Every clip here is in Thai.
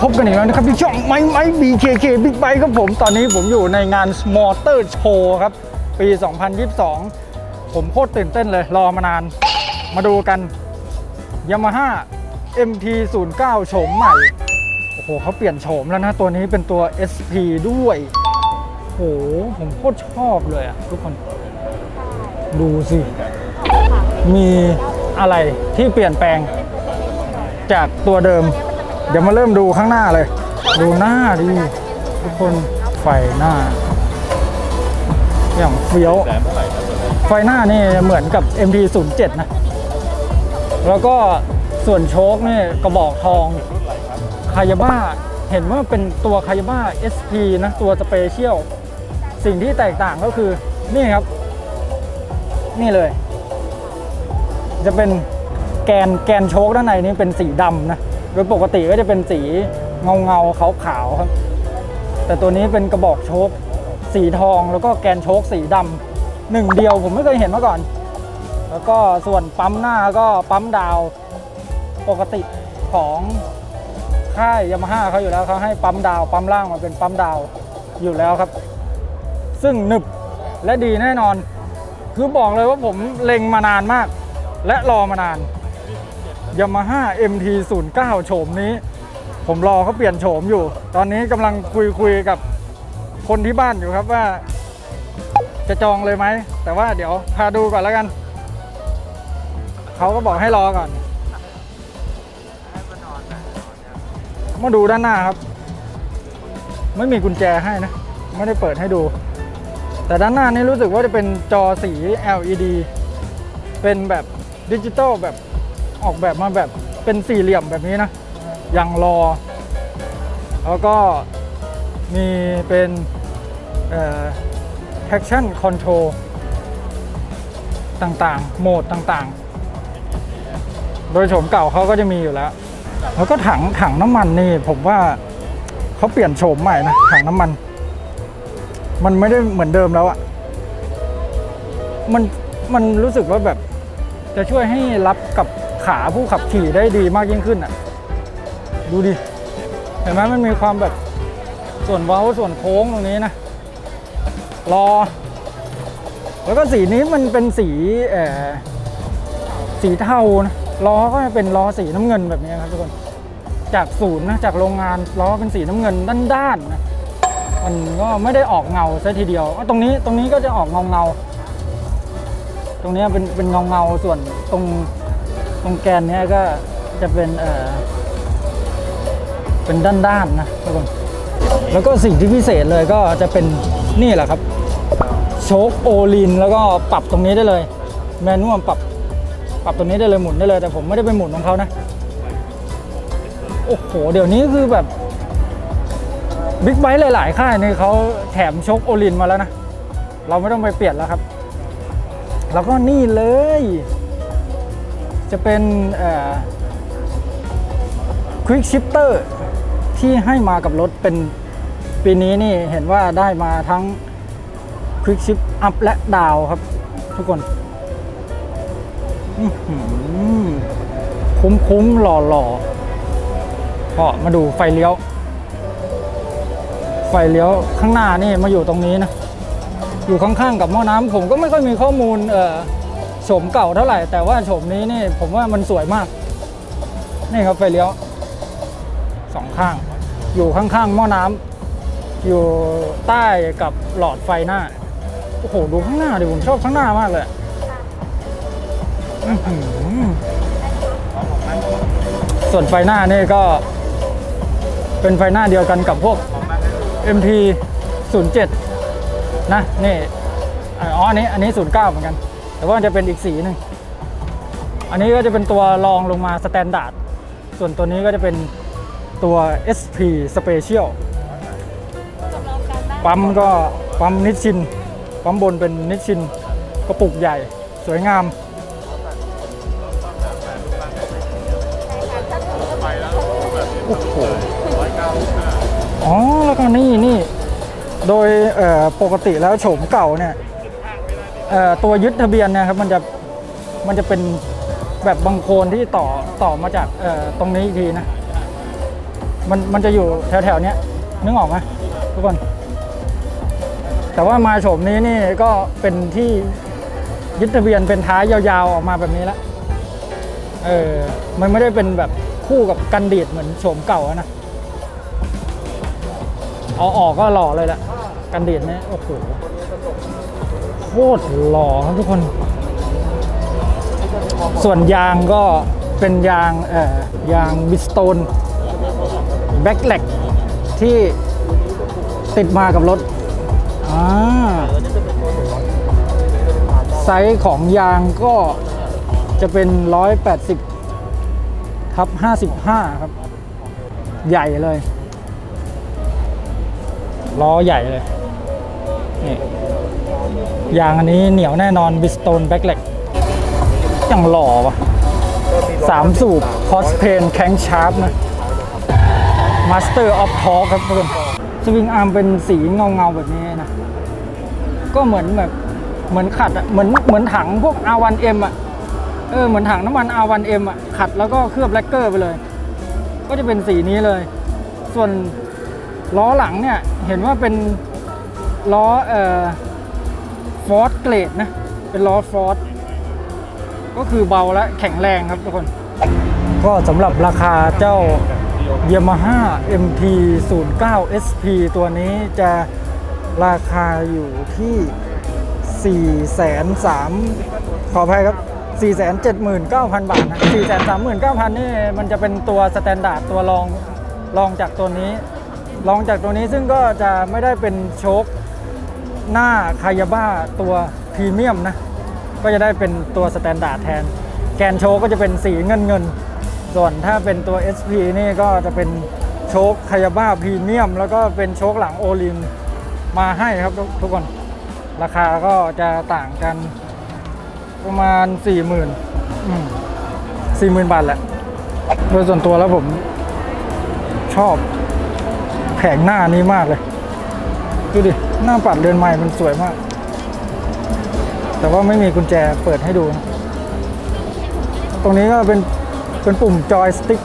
พบกันอีกแล้วนะครับที่ช่องไม้ไม้ BKK Big Bike ครับผมตอนนี้ผมอยู่ในงาน Motor Show ครับ ปี 2022 ผมโคตรตื่นเต้นเลยรอมานาน มาดูกัน Yamaha MT 0 9 โฉมใหม่ โอ้โหเขาเปลี่ยนโฉมแล้วนะ ตัวนี้เป็นตัว SP ด้วย โอ้โห ผมโคตรชอบเลยอะทุกคน ดูสิ มีอะไรที่เปลี่ยนแปลงจากตัวเดิม เดี๋ยวมาเริ่มดูข้างหน้าเลย ดูหน้าดิทุกคนไฟหน้า อย่างเฟี้ยวไฟหน้านี่เหมือนกับ MT07 นะ แล้วก็ส่วนโชคนี่กระบอกทองคายาบ้า เห็นว่าเป็นตัวคายาบ้า SP นะ ตัวสเปเชียล สิ่งที่แตกต่างก็คือ นี่ครับ นี่เลย จะเป็นแกนแกนโชคด้านในนี่เป็นสีดำนะ โดยปกติก็จะเป็นสีเงาเงาขาวขาวครับ แต่ตัวนี้เป็นกระบอกโชคสีทองแล้วก็แกนโชคสีดำหนึ่งเดียวผมไม่เคยเห็นมาก่อน แล้วก็ส่วนปั๊มหน้าก็ปั๊มดาวปกติของค่ายยามาฮ่าเขาอยู่แล้วเขาให้ปั๊มดาวปั๊มล่างมาเป็นปั๊มดาวอยู่แล้วครับ ซึ่งหนึบและดีแน่นอน คือบอกเลยว่าผมเล็งมานานมาก และรอมานาน Yamaha MT 0 9โฉมนี้ ผมรอเขาเปลี่ยนโฉมอยู่ ตอนนี้กำลังคุยคุยกับคนที่บ้านอยู่ครับว่า จะจองเลยไหม แต่ว่าเดี๋ยวพาดูก่อนแล้วกัน เขาก็บอกให้รอก่อน มาดูด้านหน้าครับ ไม่มีกุญแจให้นะ ไม่ได้เปิดให้ดู แต่ด้านหน้านี่รู้สึกว่าจะเป็นจอสี LED เป็นแบบดิจิตอลแบบ ออกแบบมาแบบเป็นสี่เหลี่ยมแบบนี้นะยางรอ แล้วก็มีเป็นเอ่อ traction control ต่างๆ โหมดต่างๆ โดยโฉมเก่าเขาก็จะมีอยู่แล้ว แล้วก็ถังถังน้ำมันนี่ผมว่าเขาเปลี่ยนโฉมใหม่นะ ถังน้ำมัน มันไม่ได้เหมือนเดิมแล้วอะมันมันรู้สึกว่าแบบจะช่วยให้รับกับ ขาผู้ขับขี่ได้ดีมากยิ่งขึ้นอะ ดูดิ เห็นไหมมันมีความแบบส่วนเว้าส่วนโค้งตรงนี้นะ รอ แล้วก็สีนี้มันเป็นสีเอ่อสีเทานะล้อก็จะเป็นล้อสีน้ำเงินแบบนี้ครับทุกคน จากศูนย์นะจากโรงงานล้อเป็นสีน้ำเงินด้านๆนะมันก็ไม่ได้ออกเงาซะทีเดียวตรงนี้ตรงนี้ก็จะออกเงาเงาตรงนี้เป็นเป็นเงาเงาส่วนตรง ตรงแกนเนี้ยก็จะเป็นเอ่อเป็นด้านๆนะทุกคนแล้วก็สิ่งที่พิเศษเลยก็จะเป็นนี่แหละครับ โชคโอลินแล้วก็ปรับตรงนี้ได้เลย แมนนวมปรับปรับตรงนี้ได้เลยหมุนได้เลย แต่ผมไม่ได้ไปหมุนของเขานะ โอ้โห เดี๋ยวนี้คือแบบบิ๊กไบค์หลาย ๆ ค่ายนี่เขาแถมโชคโอลินมาแล้วนะ เราไม่ต้องไปเปลี่ยนแล้วครับ แล้วก็นี่เลย จะเป็นควิกชิปเตอร์ที่ให้มากับรถเป็นปีนี้นี่เห็นว่าได้มาทั้งควิกชิปอัพและดาวครับ ทุกคนคุ้มๆหล่อๆก็มาดูไฟเลี้ยว ไฟเลี้ยวข้างหน้านี่มาอยู่ตรงนี้นะ อยู่ข้างๆกับหม้อน้ำผมก็ไม่ค่อยมีข้อมูลเอ่อ โฉมเก่าเท่าไหร่ แต่ว่าโฉมนี้นี่ผมว่ามันสวยมาก นี่ครับไฟเลี้ยวสองข้าง อยู่ข้างๆหม้อน้ำอยู่ใต้กับหลอดไฟหน้า โอ้โห ดูข้างหน้าดิผมชอบข้างหน้ามากเลยส่วนไฟหน้านี่ก็ เป็นไฟหน้าเดียวกันกับพวก MT 07นะนี่อ๋ออันนี้อันนี้09เหมือนกัน แต่ว่ามันจะเป็นอีกสีหนึ่งอันนี้ก็จะเป็นตัวรองลงมาสแตนดาร์ดส่วนตัวนี้ก็จะเป็นตัว SP Special ปั๊มก็ปั๊มนิชชินปั๊มบนเป็นนิชชินกระปุกใหญ่สวยงามโอ้โหอ๋อแล้วก็นี่นี่ โดยเอ่อปกติแล้วโฉมเก่าเนี่ยเอ่อ ตัวยึดทะเบียนนะครับมันจะมันจะเป็นแบบบางโคลนที่ต่อต่อมาจากตรงนี้อีกทีนะมันมันจะอยู่แถวแถวๆเนี้ยนึกออกไหมทุกคน แต่ว่ามาโฉมนี้นี่ก็เป็นที่ยึดทะเบียนเป็นท้ายยาวๆออกมาแบบนี้แล้วเออมันไม่ได้เป็นแบบคู่กับกันดีดเหมือนโฉมเก่าอะนะเอาออกก็หล่อเลยแหละกันดีดเนี่ยโอ้โห คตรหล่อครับทุกคน ส่วนยางก็เป็นยางเอ่อยางบิสโตนแบ็กแลกที่ติดมากับรถอ่าไซส์ของยางก็จะเป็น 180ทับ55 ครับ ใหญ่เลย ล้อใหญ่เลย ยางอันนี้เหนียวแน่นอนบิสโตนแบ็กแลกอย่างหล่อวะสามสูบคอสเพนแข้งชาร์ปนะมาสเตอร์ออฟทอครับทุกคนสวิงอาร์มเป็นสีเงาเงาแบบนี้นะ ก็เหมือนแบบเหมือนขัดอะเหมือนเหมือนถังพวก R1M อะเออเหมือนถังน้ำมัน R1M อะขัดแล้วก็เคลือบแลกเกอร์ไปเลย ก็จะเป็นสีนี้เลย ส่วนล้อหลังเนี่ยเห็นว่าเป็นล้อเอ่อ ฟอร์ดเกรดนะ เป็นล้อฟอร์ดก็คือเบาและแข็งแรงครับทุกคน ก็สำหรับราคาเจ้า Yamaha MT 0 9 SP ตัวนี้จะราคาอยู่ที่ 4 3 0ขออภัยครับ 479,000 บาทนะ439,000 นี่มันจะเป็นตัวสแตนดาร์ดตัวรองรองจากตัวนี้ รองจากตัวนี้ซึ่งก็จะไม่ได้เป็นโชค หน้าคายาบ้าตัวพรีเมียมนะ ก็จะได้เป็นตัวสแตนดาร์ดแทน แกนโชก็จะเป็นสีเงินเงิน ส่วนถ้าเป็นตัว SP นี่ก็จะเป็นโชคคายาบ้าพรีเมียม แล้วก็เป็นโชคหลังโอลิมมาให้ครับทุกคน ราคาก็จะต่างกันประมาณ 4 0 0 0 0อืม40,000บาทแหละ โดยส่วนตัวแล้วผมชอบแผงหน้านี้มากเลย ดูดิ หน้าปัดเรือนใหม่มันสวยมาก แต่ว่าไม่มีกุญแจเปิดให้ดูนะตรงนี้ก็เป็นเป็นปุ่มจอยสติ๊ก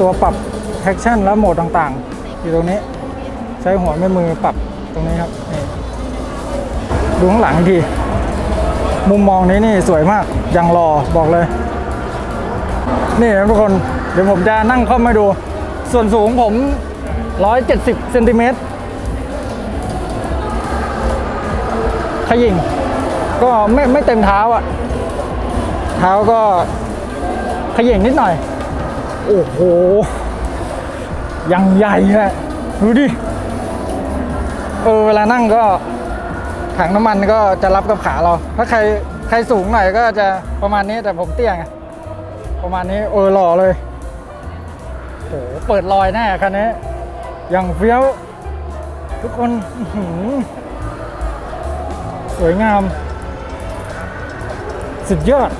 ตัวปรับแท็กชั่นและโหมดต่างๆ อยู่ตรงนี้ใช้หัวแม่มือปรับตรงนี้ครับนี่ดูข้างหลังที มุมมองนี้นี่สวยมากยังรอบอกเลย นี่นะทุกคนเดี๋ยวผมจะนั่งเข้ามาดู ส่วนสูงผม 170เซนติเมตร ขยิงก็ไม่ไม่เต็มเท้าอะ เท้าก็ขยิงนิดหน่อย โอ้โห ยังใหญ่อะดูดิ เออเวลานั่งก็ถังน้ำมันก็จะรับกับขาเรา ถ้าใครใครสูงหน่อยก็จะประมาณนี้แต่ผมเตี้ยไงประมาณนี้เออหล่อเลยโหเปิดรอยแน่คันนี้อย่างเฟี้ยว ทุกคนอื สวยงาม สุดยอด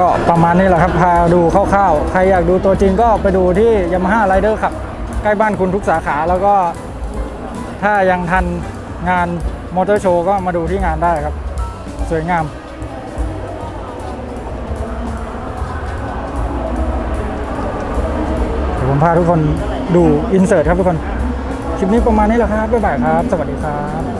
ก็ประมาณนี้แหละครับ พาดูคร่าวๆ ใครอยากดูตัวจริงก็ไปดูที่ Yamaha Rider ครับ ใกล้บ้านคุณทุกสาขาแล้วก็ ถ้ายังทันงานมอเตอร์โชว์ก็มาดูที่งานได้ครับ สวยงามเดี๋ยวผมพาทุกคนดูอินเสิร์ตครับทุกคน คลิปนี้ประมาณนี้แหละครับบ๊ายบายครับ สวัสดีครับ